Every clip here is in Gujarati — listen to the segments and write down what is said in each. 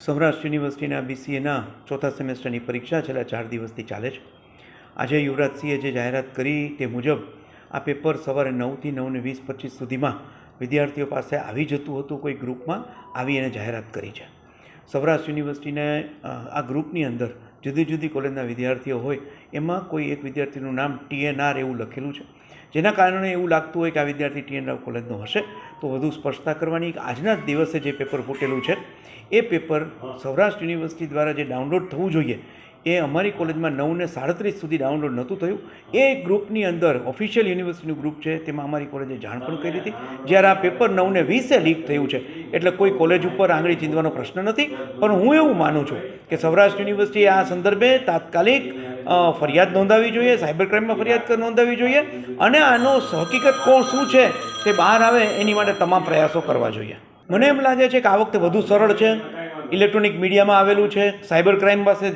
સૌરાષ્ટ્ર યુનિવર્સિટીના બીસીએના ચોથા સેમેસ્ટરની પરીક્ષા છેલ્લા ચાર દિવસથી ચાલે છે. આજે યુવરાજસિંહે જે જાહેરાત કરી તે મુજબ આ પેપર સવારે નવથી નવને વીસ પચીસ સુધીમાં વિદ્યાર્થીઓ પાસે આવી જતું હતું, કોઈ ગ્રુપમાં આવી એને જાહેરાત કરી છે. સૌરાષ્ટ્ર યુનિવર્સિટીને આ ગ્રુપની અંદર જુદી જુદી કોલેજના વિદ્યાર્થીઓ હોય એમાં કોઈ એક વિદ્યાર્થીનું નામ ટીએનઆર એવું લખેલું છે. જેના કારણે એવું લાગતું હોય કે આ વિદ્યાર્થી ટીએનઆર કોલેજનો હશે. તો વધુ સ્પષ્ટતા કરવાની આજના જ દિવસે જે પેપર ફૂટેલું છે એ પેપર સૌરાષ્ટ્ર યુનિવર્સિટી દ્વારા જે ડાઉનલોડ થવું જોઈએ એ અમારી કોલેજમાં નવને સાડત્રીસ સુધી ડાઉનલોડ નહોતું થયું. એ ગ્રુપની અંદર ઓફિશિયલ યુનિવર્સિટીનું ગ્રુપ છે, તેમાં અમારી કોલેજે જાણ પણ કરી હતી. જ્યારે આ પેપર નવને વીસે લીક થયું છે, એટલે કોઈ કોલેજ ઉપર આંગળી ચીંધવાનો પ્રશ્ન નથી. પણ હું એવું માનું છું કે સૌરાષ્ટ્ર યુનિવર્સિટી આ સંદર્ભે તાત્કાલિક ફરિયાદ નોંધાવી જોઈએ, સાયબર ક્રાઇમમાં ફરિયાદ નોંધાવી જોઈએ. અને આનો હકીકત કોણ શું છે તે બહાર આવે એની માટે તમામ પ્રયાસો કરવા જોઈએ. મને એમ લાગે છે કે આ વખતે વધુ સરળ છે. ઇલેક્ટ્રોનિક મીડિયામાં આવેલું છે, સાયબર ક્રાઇમ પાસે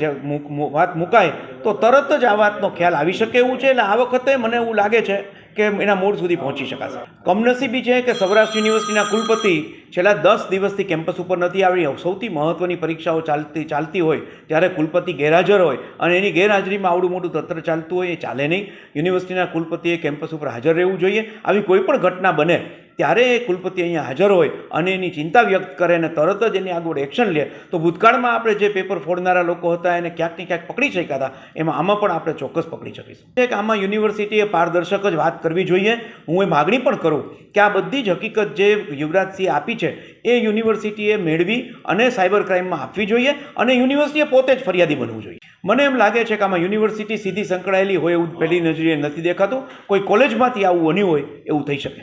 વાત મુકાય, તો તરત જ આ વાતનો ખ્યાલ આવી શકે એવું છે? એટલે આ વખતે મને એવું લાગે છે કે એના મૂળ સુધી પહોંચી શકાશે. કમનસીબી છે કે સૌરાષ્ટ્ર યુનિવર્સિટીના કુલપતિ છેલ્લા દસ દિવસથી કેમ્પસ ઉપર નથી આવી. સૌથી મહત્ત્વની પરીક્ષાઓ ચાલતી ચાલતી હોય ત્યારે કુલપતિ ગેરહાજર હોય અને એની ગેરહાજરીમાં આવડું મોટું તંત્ર ચાલતું હોય એ ચાલે નહીં. યુનિવર્સિટીના કુલપતિએ કેમ્પસ ઉપર હાજર રહેવું જોઈએ. આવી કોઈ પણ ઘટના બને ત્યારે કુલપતિ અહીંયા હાજર હોય અને એની ચિંતા વ્યક્ત કરે અને તરત જ એની આગળ એક્શન લે, તો ભૂતકાળમાં આપણે જે પેપર ફોડનારા લોકો હતા એને ક્યાંક ને ક્યાંક પકડી શક્યા હતા, એમાં આમાં પણ આપણે ચોક્કસ પકડી શકીશું. એક આમાં યુનિવર્સિટીએ પારદર્શક જ વાત કરવી જોઈએ, હું એ માગણી પણ કરું કે આ બધી જ હકીકત જે યુવરાજસિંહે આપી છે, એ યુનિવર્સિટીએ મેળવી અને સાયબર ક્રાઇમમાં આપવી જોઈએ અને યુનિવર્સિટીએ પોતે જ ફરિયાદી બનવું જોઈએ. મને એમ લાગે છે કે આમાં યુનિવર્સિટી સીધી સંકળાયેલી હોય એવું પહેલી નજરે નથી દેખાતું, કોઈ કોલેજમાંથી આવું બન્યું હોય એવું થઈ શકે.